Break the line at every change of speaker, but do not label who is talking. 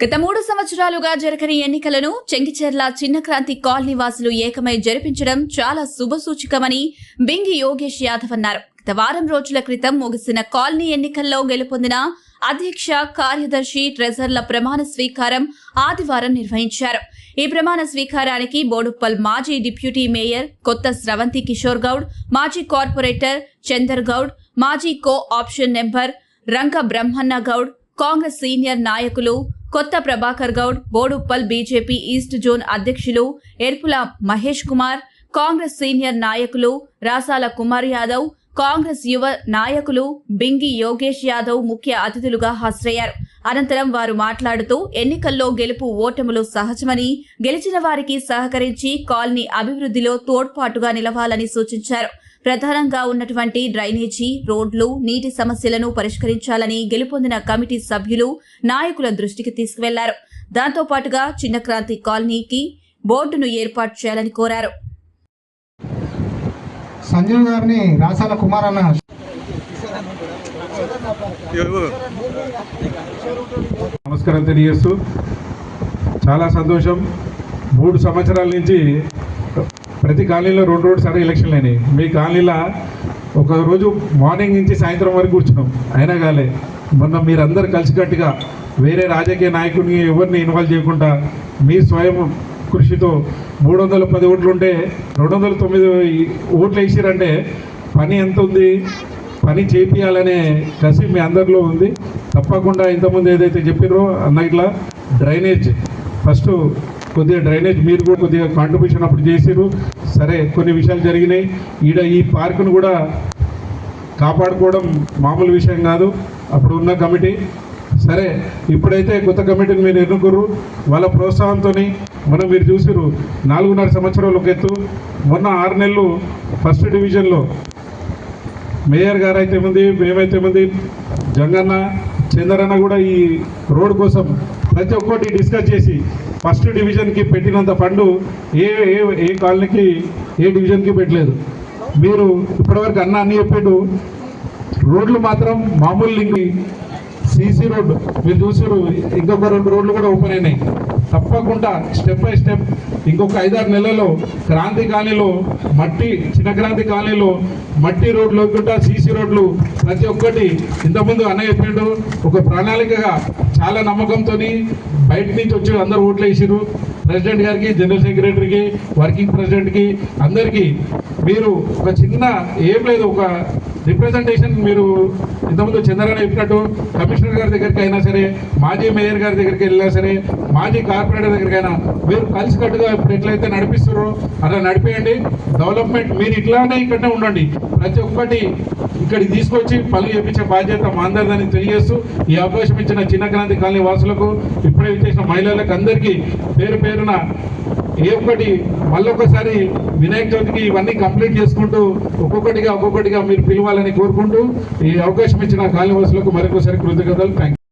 గత మూడు సంవత్సరాలుగా జరగని ఎన్నికలను చెంగిచెర్ల చిన్నక్రాంతి కాల్ నివాసులు ఏకమై జరిపించడం చాలా శుభసూచకమని బింగి యోగేష్ యాదవ్ అన్నారు. గత వారం రోజుల క్రితం ముగిసిన కాలనీ ఎన్నికల్లో గెలుపొందిన అధ్యక్ష కార్యదర్శి ట్రెజర్ల ప్రమాణ స్వీకారం ఆదివారం నిర్వహించారు. ఈ ప్రమాణ స్వీకారానికి బోడుప్పల్ మాజీ డిప్యూటీ మేయర్ కొత్త స్రవంతి కిషోర్ గౌడ్ మాజీ కార్పొరేటర్ చందర్ గౌడ్ మాజీ కో ఆప్షన్ నెంబర్ రంగ బ్రహ్మన్న గౌడ్ కాంగ్రెస్ సీనియర్ నాయకులు Kotha Prabhakar Goud Boduppal BJP east zone అధ్యక్షులు ఎర్పుల మహేష్ కుమార్ కాంగ్రెస్ సీనియర్ నాయకులు రాసాల కుమార్ యాదవ్ కాంగ్రెస్ యువ నాయకులు బింగి యోగేష్ యాదవ్ ముఖ్య అతిథులుగా హాజరయ్యారు. అనంతరం వారు మాట్లాడుతూ ఎన్నికల్లో గెలుపు ఓటములు సహజమని గెలిచిన వారికి సహకరించి కాలనీ అభివృద్ధిలో తోడ్పాటుగా నిలవాలని సూచించారు. ప్రధానంగా ఉన్నటువంటి డ్రైనేజీ రోడ్లు నీటి సమస్యలను పరిష్కరించాలని గెలుపొందిన కమిటీ సభ్యులు నాయకుల దృష్టికి తీసుకువెళ్ళారు. దాంతో పాటుగా చిన్న క్రాంతి కాలనీకి బోర్డును ఏర్పాటు చేయాలని కోరారు.
సంజీవ్ గారిని రాసాల కుమార్ అన్న
నమస్కారం తెలియజేస్తూ. చాలా సంతోషం. మూడు సంవత్సరాల నుంచి ప్రతి కాలనీలో రెండు రోడ్డు సరే ఎలక్షన్లు అయినాయి. మీ కాలనీలో ఒక రోజు మార్నింగ్ నుంచి సాయంత్రం వరకు కూర్చున్నాం. అయినా కాలే మొన్న మీరందరూ కలిసికట్టుగా వేరే రాజకీయ నాయకుడిని ఎవరిని ఇన్వాల్వ్ చేయకుండా మీ స్వయం కృషితో మూడు వందల పది ఓట్లు ఉంటే రెండు వందల తొమ్మిది ఓట్లు వేసారంటే పని ఎంత ఉంది? పని చేపియాలనే కసి మీ అందరిలో ఉంది. తప్పకుండా ఇంతకుముందు ఏదైతే చెప్పారో అన్న ఇట్లా డ్రైనేజ్. ఫస్ట్ కొద్దిగా డ్రైనేజ్ మీరు కూడా కొద్దిగా కాంట్రిబ్యూషన్ అప్పుడు చేసిరు సరే కొన్ని విషయాలు జరిగినాయి. ఈడ ఈ పార్కును కూడా కాపాడుకోవడం మామూలు విషయం కాదు. అప్పుడు ఉన్న కమిటీ. సరే ఇప్పుడైతే కొత్త కమిటీని మీరు ఎన్నుకుర్రు. వాళ్ళ ప్రోత్సాహంతో మనం మీరు చూసిరు నాలుగున్నర సంవత్సరాలు ఒక ఎత్తు. మొన్న ఆరు నెలలు ఫస్ట్ డివిజన్లో మేయర్ గారు అయితే ఉంది మేమైతే ఉంది జంగన్న చందరన్న కూడా ఈ రోడ్డు కోసం ప్రతి ఒక్కటి డిస్కస్ చేసి ఫస్ట్ డివిజన్కి పెట్టినంత ఫండు ఏ ఏ ఏ కాలనీకి ఏ డివిజన్కి పెట్టలేదు. మీరు ఇప్పటివరకు అన్న అన్నీ చెప్పిండు రోడ్లు మాత్రం మామూలు లింక్ సీసీ రోడ్డు. మీరు చూసారు ఇంకొక రెండు రోడ్లు కూడా ఓపెన్ అయినాయి. తప్పకుండా స్టెప్ బై స్టెప్ ఇంకొక ఐదారు నెలల్లో క్రాంతి కాలనీలో మట్టి చిన్న క్రాంతి కాలనీలో మట్టి రోడ్లు కూడా సీసీ రోడ్లు ప్రతి ఒక్కటి ఇంతకుముందు అన్న చెప్పాడు ఒక ప్రణాళికగా చాలా నమ్మకంతో బయట నుంచి వచ్చి అందరు ఓట్లు వేసిరు ప్రెసిడెంట్ గారికి జనరల్ సెక్రటరీకి వర్కింగ్ ప్రెసిడెంట్కి అందరికీ మీరు ఒక చిన్న ఏం లేదు ఒక రిప్రజెంటేషన్ మీరు ఇంతకుముందు చంద్రబాబు చెప్పినట్టు కమిషనర్ గారి దగ్గరికి అయినా సరే మాజీ మేయర్ గారి దగ్గరికి వెళ్ళినా సరే మాజీ కార్పొరేటర్ దగ్గరికైనా మీరు కలిసికట్టుగా ఇప్పుడు ఎట్లయితే నడిపిస్తారో అలా నడిపేయండి. డెవలప్మెంట్ మీరు ఇట్లానే ఇక్కడనే ఉండండి. ప్రతి ఒక్కటి ఇక్కడికి తీసుకొచ్చి పనులు చేపించే బాధ్యత మా అందరిదని తెలియజేస్తూ ఈ అవకాశం ఇచ్చిన చిన్న క్రాంతి కాలనీ వాసులకు ఇప్పుడే ఇచ్చేసిన మహిళలకు అందరికీ పేరు పేరు పేరున ఏ ఒక్కటి మళ్ళొకసారి వినాయక చవితికి ఇవన్నీ కంప్లీట్ చేసుకుంటూ ఒక్కొక్కటిగా ఒక్కొక్కటిగా మీరు పిలవాలని కోరుకుంటూ ఈ అవకాశం ఇచ్చిన కాలనీవాసులకు మరొకసారి కృతజ్ఞతలు. థ్యాంక్